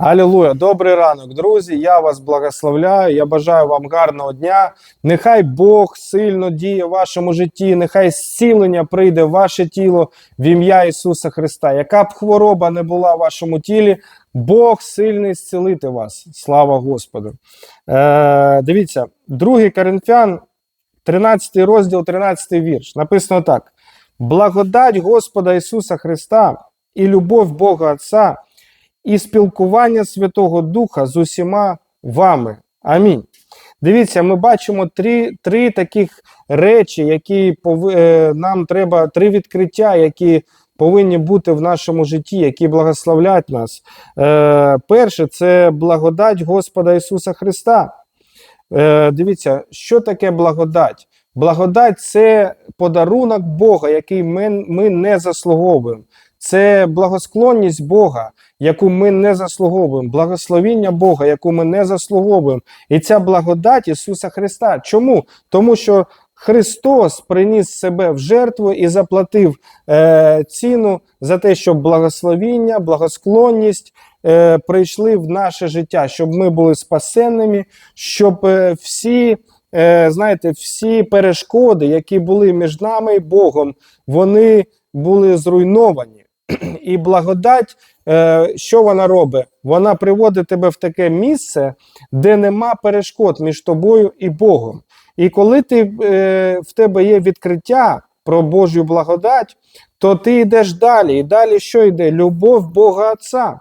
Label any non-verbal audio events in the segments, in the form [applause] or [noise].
Алілуя, добрий ранок, друзі. Я вас благословляю. Я бажаю вам гарного дня. Нехай Бог сильно діє в вашому житті, нехай зцілення прийде в ваше тіло в ім'я Ісуса Христа. Яка б хвороба не була в вашому тілі, Бог сильний зцілити вас. Слава Господу. Е, дивіться, 2 Коринфян, 13 розділ, 13 вірш. Написано так: благодать Господа Ісуса Христа і любов Бога Отця і спілкування Святого Духа з усіма вами. Амінь. Дивіться, ми бачимо три, три таких речі, які пови, е, нам треба, три відкриття, які повинні бути в нашому житті, які благословлять нас. Е, перше, це благодать Господа Ісуса Христа. Е, дивіться, що таке благодать? Благодать це подарунок Бога, який ми, ми не заслуговуємо. Це благосклонність Бога, яку ми не заслуговуємо, благословіння Бога, яку ми не заслуговуємо. І ця благодать Ісуса Христа. Чому? Тому що Христос приніс себе в жертву і заплатив е, ціну за те, щоб благословіння, благосклонність е, прийшли в наше життя, щоб ми були спасенними, щоб е, всі. Е, знаєте, всі перешкоди, які були між нами і Богом, вони були зруйновані. [clears throat] І благодать, е, що вона робить? Вона приводить тебе в таке місце, де нема перешкод між тобою і Богом. І коли ти, е, в тебе є відкриття про Божу благодать, то ти йдеш далі. І далі що йде? Любов Бога Отця.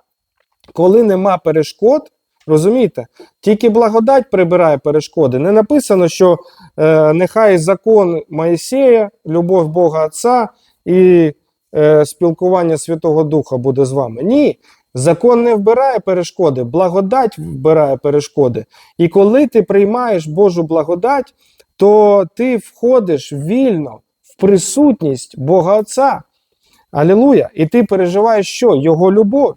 Коли нема перешкод, розумієте, тільки благодать прибирає перешкоди. Не написано, що е, нехай закон Моїсея, любов Бога Отця і е, спілкування Святого Духа буде з вами. Ні, закон не вбирає перешкоди, благодать вбирає перешкоди. І коли ти приймаєш Божу благодать, то ти входиш вільно в присутність Бога Отця. Алілуя! І ти переживаєш що? Його любов,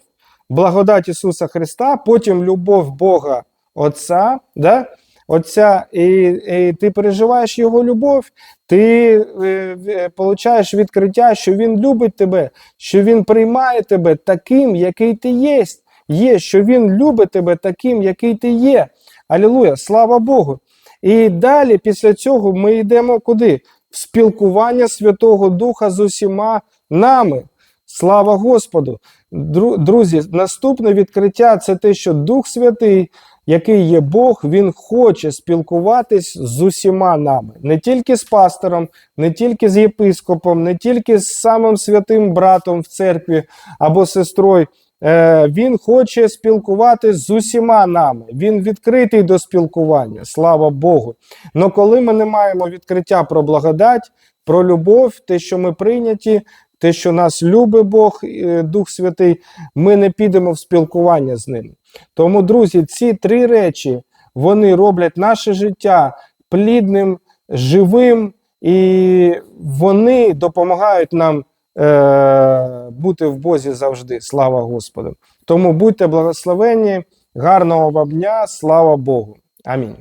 благодать Ісуса Христа, потім любов Бога Отця. Да? Отця, і, і ти переживаєш його любов, ти е, е, получаєш відкриття, що він любить тебе, що він приймає тебе таким, який ти є. Є, що він любить тебе таким, який ти є. Алілуя, слава Богу. І далі, після цього, ми йдемо куди? В спілкування Святого Духа з усіма нами. Слава Господу! Друзі, наступне відкриття це те, що Дух Святий, який є Бог, він хоче спілкуватись з усіма нами, не тільки з пастором, не тільки з єпископом, не тільки з самим святим братом в церкві або сестрою. Е, Він хоче спілкуватись з усіма нами. Він відкритий до спілкування, слава Богу. Но коли ми не маємо відкриття про благодать, про любов, те, що ми прийняті, те, що нас любить Бог, е, Дух Святий, ми не підемо в спілкування з ним. Тому, друзі, ці три речі вони роблять наше життя плідним, живим, і вони допомагають нам е, бути в Бозі завжди. Слава Господу. Тому будьте благословенні, гарного вам дня, слава Богу. Амінь.